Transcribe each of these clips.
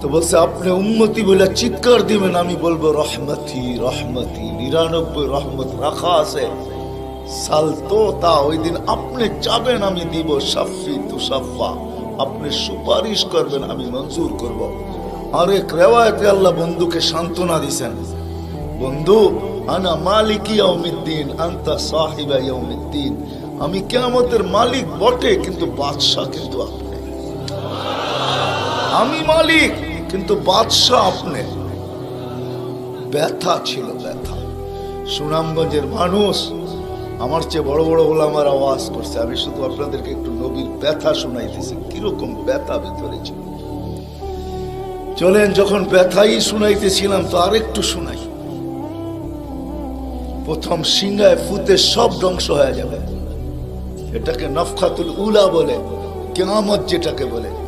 তো বলছে, আপনি উন্মতি বলে চিৎকার দিবেন, আমি বলব, রহমতি রহমতি, নিরানব্বই রহমত রাখা আছে। তা ওই দিন আপনি আমি দিব সাফি আপনি সুপারিশ করবেন, আমি মঞ্জুর করব। রেওয়ায়তে আল্লাহ বন্ধুকে সান্ত্বনা দিছেন। বন্ধু, আনা মালিক ইয়াউমিদ্দিন, আন্তা সাহিবা ইয়াউমিদ্দিন। আমি কিয়ামতের মালিক বটে, কিন্তু বাদশাহ কিন্তু আপনি। আমি মালিক? কিন্তু বাদশাহ আপনি। ব্যথা ছিল ব্যথা। সুনামগঞ্জের মানুষ আমার চেয়ে বড় বড় বলে আমার আওয়াজ করছে। আমি শুধু আপনাদেরকে একটু নবীর ব্যথা শোনাইতেছি। কীরকম ব্যথা ভিতরে ছিল। চলেন, যখন ব্যথাই শুনাইতেছিলাম তো আরেকটু শুনাই। প্রথম সিংহায় ফুতে সব ধ্বংস হয়ে যাবে। এটাকে নফখাতুল উলা বলে কেমামত যেটাকে বলে।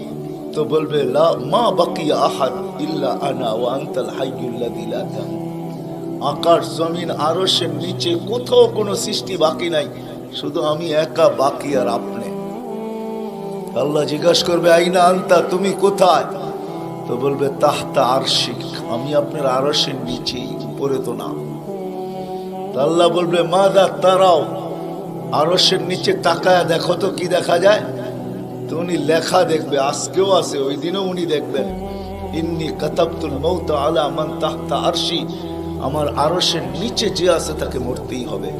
তো বলবে, লা মা বাকি আহাদ ইল্লা আনা ওয়া আন্তাল হাইয়ুল্লাযী দিলা আকাশ, জমিন, আরশের নিচে কোথাও কোনো সৃষ্টি বাকি নাই, শুধু আমি একা বাকি আর আপনি। আল্লাহ জিজ্ঞাসা করবে, আইনা আনতা, তুমি কোথায়? তো বলবে, তাহতা আরশিক, আমি আপনার আরশের নিচেই উপরে তো না। আল্লাহ বলবে মা দা তারাও আরশের নিচে তাকায় দেখো তো কি দেখা যায়? তো উনি লেখা দেখবে, আজকেও আছে, ওই দিনও উনি দেখবেন। ইন্নি কাতাবতুল মৌত আলা মান তাহতা আরশি। আমার আরশের নিচে যে আছে তাকে মরতেই হবে।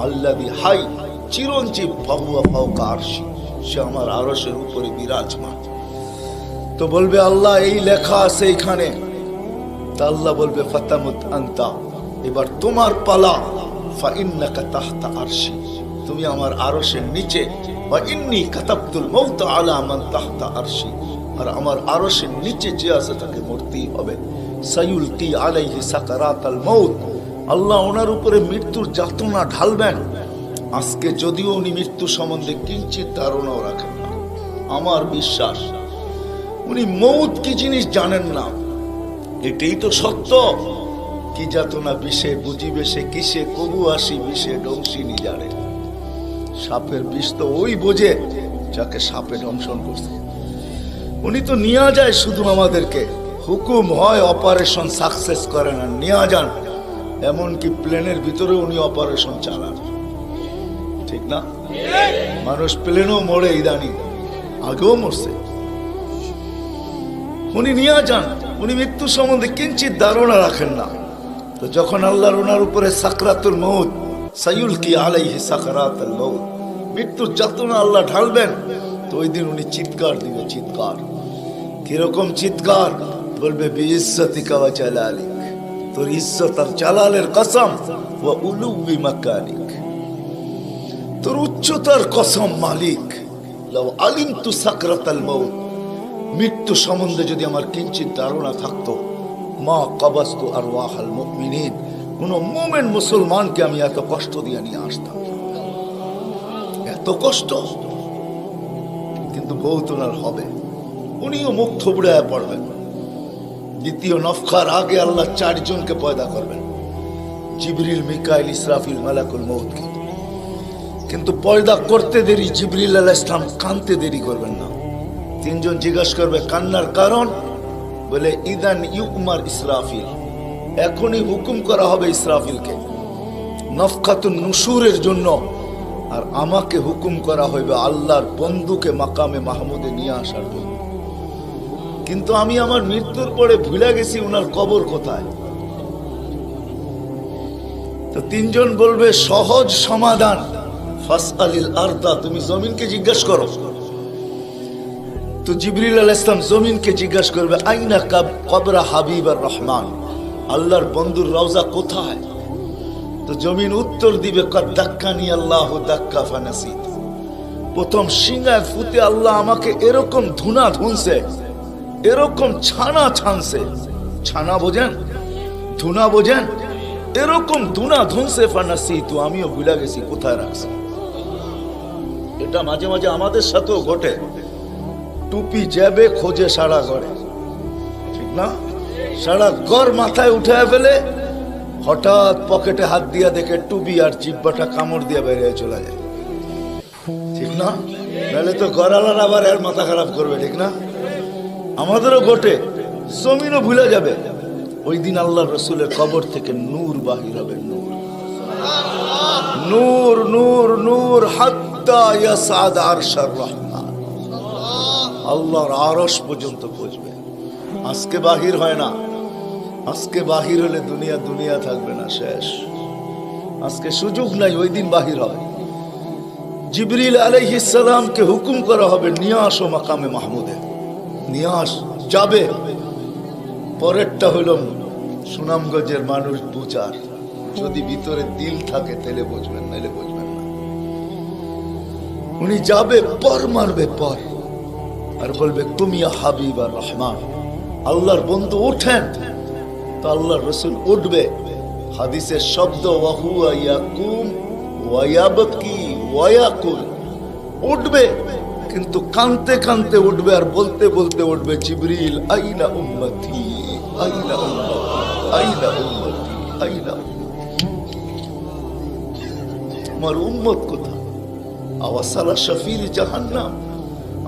আল্লাদি হাই, চিরঞ্জীব ফাহুয়া ফাউকা আরশি। সে আমার আরশের উপরে বিরাজমান। তো বলবে, আল্লাহ, এই লেখা আছে এইখানে। তা আল্লাহ বলবে, ফাতামুত আন্তা। এবার তোমার পালা। ফাইন্নাকা তাহতা আরশি। তুমি আমার আরশের নিচে বা মৌত আলা আরশি। আর আমার নিচে যে আছে তাকে হবে। আল্লাহ ওনার উপরে মৃত্যুর যাতনা ঢালবেন। আজকে যদিও উনি মৃত্যু সম্বন্ধে কিঞ্চিত ধারণাও রাখেন না। আমার বিশ্বাস, উনি মৌত কি জিনিস জানেন না। এটাই তো সত্য। কি যাতনা বিষে বুঝিবে সে কিসে, কবু আসি বিষে ডংসিনি জানে। সাপের বিষ তো ওই বোঝে যাকে সাপে দংশন করছে। উনি তো নিয়ে যায় শুধু আমাদেরকে। হুকুম হয় অপারেশন সাকসেস করে না, নিয়ে যান। এমনকি প্লেনের ভিতরে উনি অপারেশন চালান। ঠিক না? মানুষ প্লেনও মরে ইদানি, আগেও মরছে। উনি নিয়ে যান, উনি মৃত্যু সম্বন্ধে কিঞ্চিত ধারণা রাখেন না। তো যখন আল্লাহর ওনার উপরে সাকরাতুল মৌত আলাইহি আল্লাহ ঢালবেন, তো ওই দিন উনি চিৎকার দিবে, চিৎকার। কীরকম চিৎকার? বলবে, বিইজ্জতিকা ওয়া জালালিক। তোর ইজ্জত আর জালালের কসম উলুবি মাকানিক। তোর উচ্চতার কসম, মালিক। লাউ আলিমতু সাকরাতাল মৌত মৃত্যু সম্বন্ধে যদি আমার কিঞ্চিত ধারণা থাকতো, মা কবাস্তু আর ওয়াহাল মুমিনিন। কোন মোমেন মুসলমানকে আমি এত কষ্ট দিয়ে নিয়ে আসতাম। এত কষ্ট। কিন্তু বহুত হবে। উনিও মুখ থুবড়ায় পড়বেন। দ্বিতীয় নফখার আগে আল্লাহ চারজনকে পয়দা করবেন। জিবরিল, মিকাইল, ইসরাফিল, মালাকুল মৌতকে কিন্তু পয়দা করতে দেরি, জিবরিল আলাহ ইসলাম কানতে দেরি করবেন না। তিনজন জিজ্ঞাসা করবে, কান্নার কারণ? বলে, ইদান ইউকুমার ইসরাফিল। এখনই হুকুম করা হবে ইসরাফিলকে। নফখাতুন নুসুরের জন্য। আর আমাকে হুকুম করা হইবে আল্লাহর বন্ধুকে মাকামে মাহমুদে নিয়ে আসার জন্য। কিন্তু আমি আমার মৃত্যুর পরে ভুলে গেছি উনার কবর কোথায়। তো তিনজন বলবে, সহজ সমাধান। ফাস আলিল আর্দা, তুমি জমিনকে জিজ্ঞাসা করো। তো জিবরিল আল ইসলাম জমিনকে জিজ্ঞাসা করবে, আইনা কাব কবরা হাবিব আর রহমান? আল্লাহর বন্ধুর রওজা কোথায়? তো জমিন উত্তর দিবে আল্লাহ দাক্কা প্রথম সিংহায় ফুতে আল্লাহ আমাকে এরকম ধুনা ধুনছে, এরকম ছানা ছানছে। ছানা বোঝেন? ধুনা বোঝেন? এরকম ধুনা ধুনছে ফানাসি তো আমিও ভুলে গেছি, কোথায় রাখছি? এটা মাঝে মাঝে আমাদের সাথেও ঘটে। টুপি যাবে খোঁজে সারা ঘরে। ঠিক না? সারা ঘর মাথায় উঠে ফেলে হঠাৎ পকেটে হাত দিয়া দেখে টুবি আর জিব্বাটা কামড় দিয়ে বেরিয়ে চলে যায়। ঠিক না? তাহলে তো গড়ালার আবার এর মাথা খারাপ করবে, ঠিক না? আমাদেরও ঘটে, জমিনও ভুলে যাবে। ওই দিন আল্লাহ রসুলের কবর থেকে নূর বাহির হবে, নূর। নূর নূর নূর, হাত্তা ইয়াসাদ আরশার রহমান। আল্লাহর আরশ পর্যন্ত পৌঁছবে। আজকে বাহির হয় না। আজকে বাহির হলে দুনিয়া দুনিয়া থাকবে না, শেষ। আজকে সুযোগ নাই, ওই দিন বাহির হয়। জিবরিল আলাইহিস সালামকে হুকুম করা হবে, নিয়ে আসো মাকামে মাহমুদে। নিয়ে আস, যাবে। পরেরটা হইল সুনামগঞ্জের মানুষ বুচার। যদি ভিতরে দিল থাকে, তাহলে বুঝবেন, নাহলে বুঝবেন না। উনি যাবে, পর মারবে, পর। আর বলবে তুমি হাবিব আর রহমান। আল্লাহর বন্ধু ওঠেন। তো আল্লাহর রসুল উঠবে। হাদিসের শব্দ উঠবে, কিন্তু কানতে কানতে উঠবে আর বলতে বলতে উঠবে, জিবরিল, আইনা উম্মতি আইনা উম্মতি আইনা উম্মতি, আইনা আমার উম্মত কোথায়? আওয়াসালা শফির জাহান্নাম।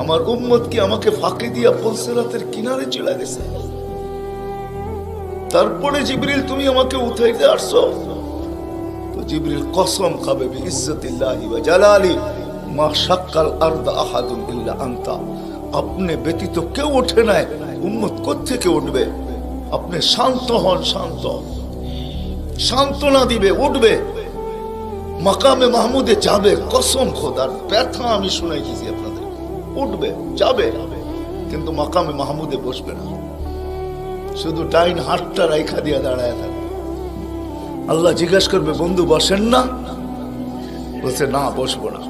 আমার উম্মত কি আমাকে ফাঁকি দিয়া পলসেরাতের কিনারে চলে গেছে? তারপরে জিবরিল, তুমি আমাকে উঠাইতে আসছো। তো জিবরিল কসম খাবে ইজ্জতিল্লাহি ওয়া জালালি, মা শাক্কাল আরদা আহাদুন ইল্লা আনতা। আপনি ব্যতীত কেউ ওঠে নাই, উম্মত কোত্থেকে উঠবে? আপনি শান্ত হন, শান্ত। সান্ত্বনা দিবে, উঠবে। মাকামে মাহমুদে যাবে, কসম খোদার, ব্যথা আমি শুনাইছি আপনাদের। উঠবে, যাবে। কিন্তু মাকামে মাহমুদে বসবে না। শুধু টাইন হাতটা রাইখা দিয়ে দাঁড়ায় থাকবে আল্লাহ জিজ্ঞেস করবে, বন্ধু, বসেন না? বলছে, না, বসবো না।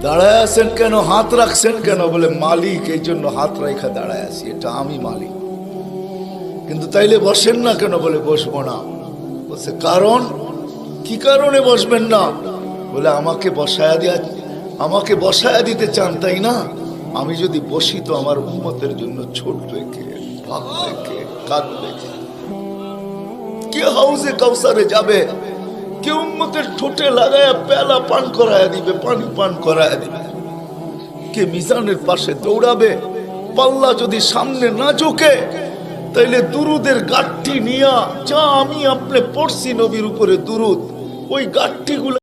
দাঁড়ায় আছেন কেন? হাত রাখছেন কেন? বলে, মালিক, এই জন্য হাত রাইখা দাঁড়ায় আছি, এটা আমি মালিক। কিন্তু তাইলে বসেন না কেন? বলে, বসবো না। বলছে, কারণ? কি কারণে বসবেন না? বলে, আমাকে বসায়া দিয়া, আমাকে বসায়া দিতে চান, তাই না? আমি যদি বসি তো আমার উন্মতের জন্য ছুটবে কে কে পাশে দৌড়াবে? পাল্লা যদি সামনে না ঝোঁকে, তাইলে দুরুদের গাঠটি নিয়া, যা আমি আপনি পড়ছি নবীর উপরে দুরুদ, ওই গাঠটি